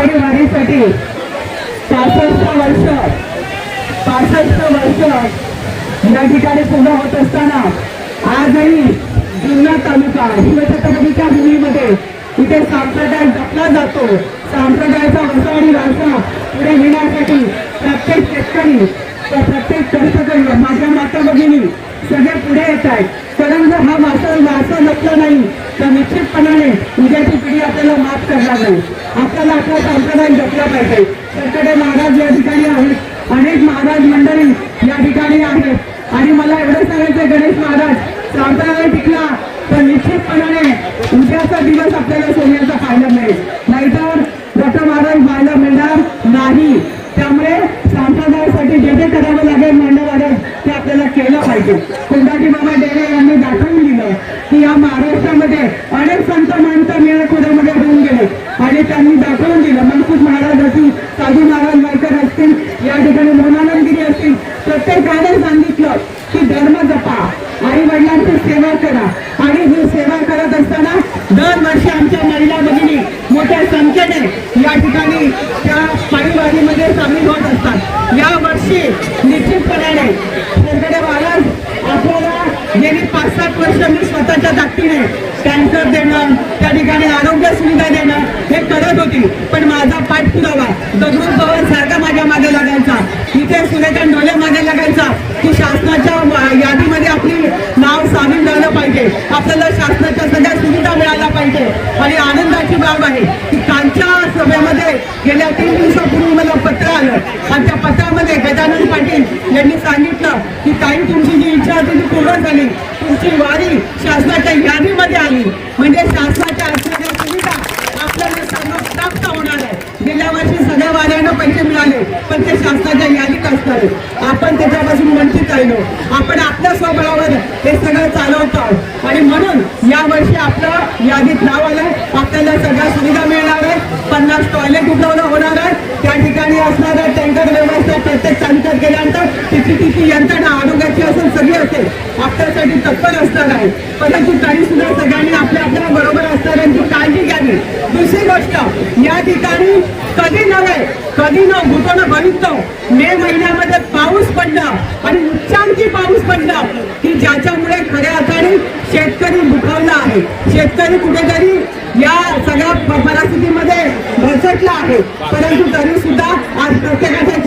आणि वारीसाठी पासष्ट वर्ष पासष्ट वर्ष या ठिकाणी पूर्ण होत असताना आजही जुन्नर तालुका शिवछत्रपतीच्या भूमीमध्ये इथे सांप्रदाय जपला जातो. सांप्रदायाचा वसा आणि वारसा पुढे घेण्यासाठी प्रत्येक शेतकरी त्या प्रत्येक कष्टकरी माझ्या माता भगिनी सगळे पुढे येत आहेत. कारण जर हा वारसा वारसा जपला नाही तर निश्चितपणाने उद्याची पिढी आपल्याला माफ करणार नाही. आपला संप्रदाय जपला पाहिजे. सरकडे महाराज या ठिकाणी आहेत. अनेक महाराज मंडळी या ठिकाणी आहेत. आणि मला एवढं सांगायचं गणेश महाराज संप्रदाय टिकला तर निश्चितपणाने उद्याचा दिवस आपल्याला सोन्याचा पाहायला मिळेल. नाहीतर डॉक्टर महाराज पाहायला मिळणार नाही. त्यामुळे संप्रदायासाठी जे जे करावं लागेल मांडवाडा ते आपल्याला केलं पाहिजे. कोंडाजी बाबा डेरे यांनी दाखवून दिलं की या महाराष्ट्रामध्ये अनेक संत माणसं मेळखोड्यामध्ये होऊन गेले आणि त्यांनी दाखवून दिलं मनकुट महाराज असतील साधू महाराज असतील या ठिकाणी मोनानंदगिरी असतील प्रत्येकाने सांगितलं की धर्म जपा आई वडिलांची सेवा करा. आणि ही सेवा करत असताना दरवर्षी आमच्या महिला भगिनी मोठ्या संख्येने या ठिकाणी त्या पायीवारीमध्ये सामील होत असतात. या वर्षी निश्चितपणाने सरकडे गेली पाच सात वर्ष मी स्वतःच्या ताकदीने टँकर देणं त्या ठिकाणी आरोग्य सुविधा देणं हे करत होती. पण माझा पाठपुरावा दगडू पवार सारखा माझ्या मागे लागायचा. इथे सुरेखा डोले मागे लागायचा. की शासनाच्या यादीमध्ये आपली नाव सामील झालं पाहिजे. आपल्याला शासनाच्या सगळ्या सुविधा मिळाल्या पाहिजे. आणि आनंदाची बाब आहे की कालच्या सभेमध्ये गेल्या तीन दिवसापूर्वी मला पत्र आलं. आणि त्या पत्रामध्ये गजानन पाटील यांनी सांगितलं की काही तुमची जी इच्छा होती ती पूर्ण झाली तुमची वारी शासनाच्या यादीमध्ये आली. म्हणजे शासनाच्या असलेल्या सुविधा आपल्याला सर्व प्राप्त होणार आहे. गेल्या वर्षी सगळ्या वाऱ्यांना पैसे मिळाले पण ते शासनाच्या यादीत असतात आपण त्याच्यापासून वंचित राहिलो. आपण आपल्या स्वभावावर हे सगळं चालवतो आहोत. आणि म्हणून या वर्षी आपलं यादीत नाव आलं आपल्याला सगळ्या सुविधा मिळणार आहे पन्नास टॉयलेट उपलब्ध होणार आहे त्या ठिकाणी असणाऱ्या टँकर व्यवस्था प्रत्येक तालुक्यात गेल्यानंतर तिची तिची यंत्रणा आरोग्याची असेल सगळी असेल. आपल्यासाठी तत्पर असणार आहे. परंतु तरी सुद्धा सगळ्यांनी आपल्या आपल्या बरोबर असणाऱ्यांची काळजी घ्यावी. दुसरी गोष्ट या ठिकाणी कधी नव्हे कधी न भूतोनं बघितलं मे महिन्यामध्ये पाऊस पडला आणि उच्चांकी पाऊस पडला की ज्याच्यामुळे खऱ्या अर्थाने शेतकरी दुखावला आहे. शेतकरी कुठेतरी या सगळ्या परिस्थितीमध्ये भरसटला आहे. परंतु तरी सुद्धा आज प्रत्येकाच्या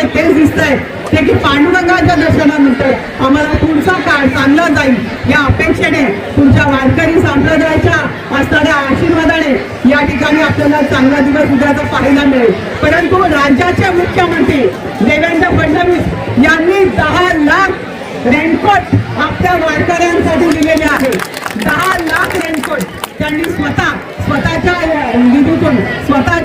चेहऱ्यावर जे दिसतंय. ते की पांडुरंगाच्या दर्शनानंतर आम्हाला पुढचा काळ चांगला जाईल. या अपेक्षेने तुमच्या वारकरी संप्रदायाच्या असणाऱ्या आशीर्वादाने या ठिकाणी आपल्याला चांगला दिवस उद्याचा पाहायला मिळेल. परंतु राज्याचे मुख्यमंत्री देवेंद्र फडणवीस यांनी दहा लाख रेनकोट आपल्या वारकऱ्यांसाठी दिलेले आहे. दहा लाख रेनकोट त्यांनी स्वतः स्वतःच्या निधीतून स्वतः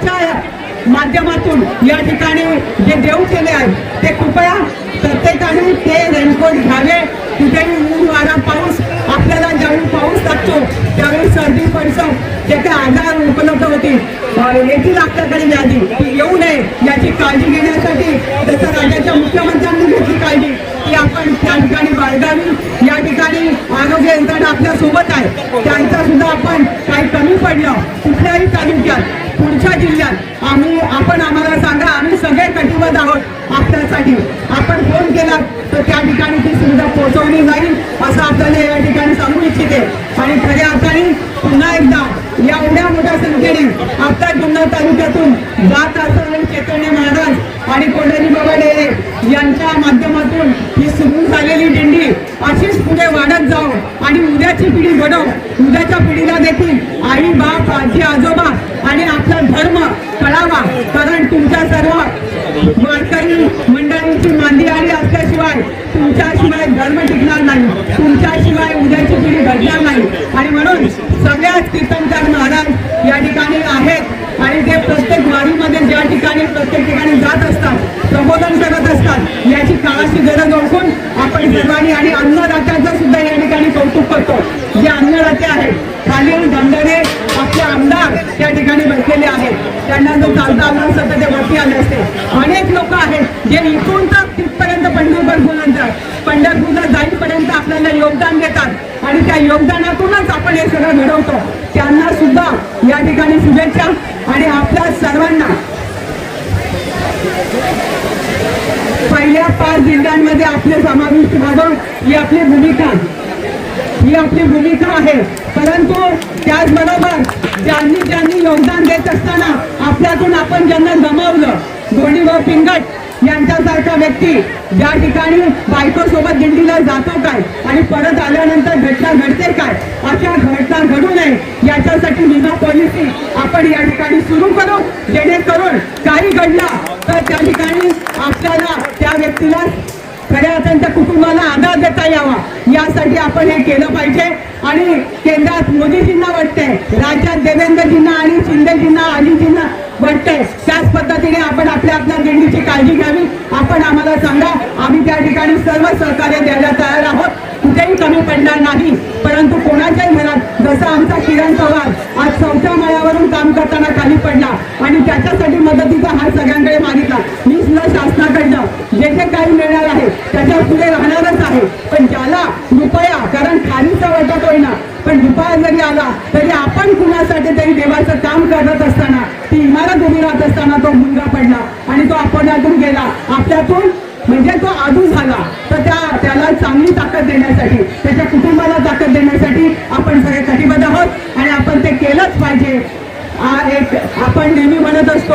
माध्यमातून या ठिकाणी जे देऊ केले आहे ते कृपया प्रत्येकाने ते रेनकोट घ्यावे. कुठेही ऊन वारा पाऊस आपल्याला ज्यावेळी पाऊस लागतो त्यावेळी सर्दी पडसं जे काही आजार उपलब्ध होतील येथील आपल्याकडे यादी येऊ नये याची काळजी घेण्यासाठी जसं राज्याच्या मुख्यमंत्र्यांनी घेतली काळजी. की आपण त्या ठिकाणी बाळगावी. या ठिकाणी आरोग्य यंत्रणा आपल्यासोबत आहे. त्यांचा सुद्धा आपण काही कमी पडलं कुठल्याही तालुक्यात पुढच्या जिल्ह्यात आम्ही आपण आम्हाला सांगा आम्ही सगळे कटिबद्ध आहोत आपल्यासाठी आपण फोन केला तर त्या ठिकाणी ती सुविधा पोहोचवली जाईल असं आपल्याला या ठिकाणी सांगू इच्छिते. आणि खऱ्या अर्थाने पुन्हा एकदा या एवढ्या मोठ्या संख्येने आपल्या जुन्नर तालुक्यातून जात असणारे चैतन्य महाराज आणि कोंढरी बाबा डेरे यांच्या माध्यमातून ही सुरू झालेली दिंडी अशीच पुढे वाढत जाऊ आणि उद्याची पिढी घडव. उद्याच्या पिढीला देखील आई बाप आजी आजोबा आणि आपला धर्म कळावा. कारण तुमच्या सर्व वारकरी मंडळींची मांदी आली असल्याशिवाय तुमच्याशिवाय धर्म टिकणार नाही. तुमच्याशिवाय उद्याची पिढी घडणार नाही. आणि म्हणून सगळ्याच कीर्तनकार महाराज या ठिकाणी आहेत. आणि ते प्रत्येक वारीमध्ये ज्या ठिकाणी प्रत्येक ठिकाणी जात असतात प्रबोधन करत असतात याची काळाची गरज ओळखून आपण सर्वांनी आणि अन्नदाता ठिकाणी आहेत. त्यांना जर चालता आलं असतं तर ते वरती आले असते. अनेक लोक आहेत जे इथून तर तिथपर्यंत पंढरपूर पंढरपूरला जाईपर्यंत आपल्याला योगदान देतात. आणि त्या योगदानातूनच आपण हे सगळं घडवतो. त्यांना सुद्धा या ठिकाणी शुभेच्छा आणि आपल्या सर्वांना. पहिल्या पाच जिल्ह्यांमध्ये आपले समाविष्ट व्हावं ही आपली भूमिका. ही आपली भूमिका आहे. परंतु त्याचबरोबर ज्यांनी ज्यांनी योगदान देत असताना आपल्यातून आपण ज्यांना गमावलं धोनीभाऊ पिंगट यांच्यासारखा व्यक्ती ज्या ठिकाणी बायको सोबत दिंडीला जातो काय आणि परत आल्यानंतर घटना घडते काय अशा घटना घडू नये याच्यासाठी विमा पॉलिसी आपण या ठिकाणी सुरू करू. जेणेकरून काही घडला तर त्या ठिकाणी आपल्याला त्या व्यक्तीला खऱ्या त्यांच्या कुटुंबाला आधार देता यावा. यासाठी आपण हे केलं पाहिजे. आणि केंद्रात मोदीजींना वाटतंय राज्यात देवेंद्रजींना आणि शिंदेजींना अजितजींना वाटतंय. त्याच पद्धतीने आपण आपल्या आपल्या दिंडीची काळजी घ्यावी. आपण आम्हाला सांगा आम्ही त्या ठिकाणी सर्व सहकार्य द्यायला तयार आहोत. कुठेही कमी पडणार नाही. परंतु कोणाच्याही घरात जसा आमचा किरण पवार आज चौथ्या माळ्यावरून काम करताना खाली पडला आणि त्याच्यासाठी मदतीचा हात सगळ्यांकडे मागितला. मी सुद्धा शासनाकडनं जे जे काही मिळणार आहे त्याच्या पुढे राहणारच आहे. पण ज्याला रुपया कारण खालीचा वाटत होईना पण रुपया जरी आला तरी आपण कुणासाठी तरी देवाचं काम करत असताना ती इमारत उभी राहत असताना तो मुलगा पडला आणि तो आपल्यातून गेला. आपल्यातून म्हणजे तो आधू झाला. तर त्या त्याला चांगली ताकद देण्यासाठी त्याच्या कुटुंबाला ताकद देण्यासाठी आपण सगळे कटिबद्ध आहोत आणि आपण ते केलंच पाहिजे हा एक आपण नेहमी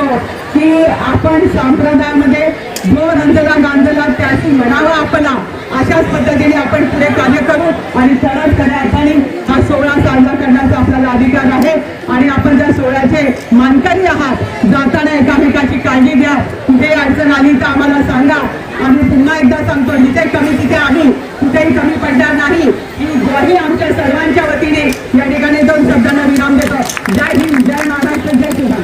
म्हणत की आपण संप्रदायामध्ये जो रंजला गांजला त्याची म्हणावा आपला अशाच पद्धतीने आपण पुढे कार्य करू आणि सरळ खऱ्या अर्थाने हा सोहळा साजरा करण्याचा आपल्याला अधिकार आहे. आणि आपण त्या सोहळ्याचे मानकरी आहात जाताना एकामेकाची काळजी घ्या. कुठे अडचण आली तर आम्हाला सांगा. आम्ही पुन्हा एकदा सांगतो जिथे कमी तिथे आम्ही कुठेही कमी पडणार नाही. ही ग्वाही आमच्या सर्वांच्या वतीने या ठिकाणी दोन शब्दांना विराम देतो. जय हिंद जय महाराष्ट्र जय शिवराय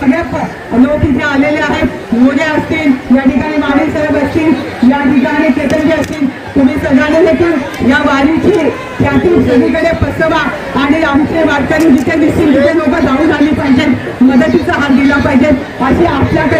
सगळे प- लोक इथे आलेले आहेत. मोरे असतील या ठिकाणी माने साहेब असतील या ठिकाणी केतनजी असतील. तुम्ही सगळ्यांना देखील या वारीची त्यातून सगळीकडे पसवा आणि आमचे वारकरी जिथे दिसतील तिथे लोक जाऊन आली पाहिजेत. मदतीचा हात दिला पाहिजे अशी आपल्याकडे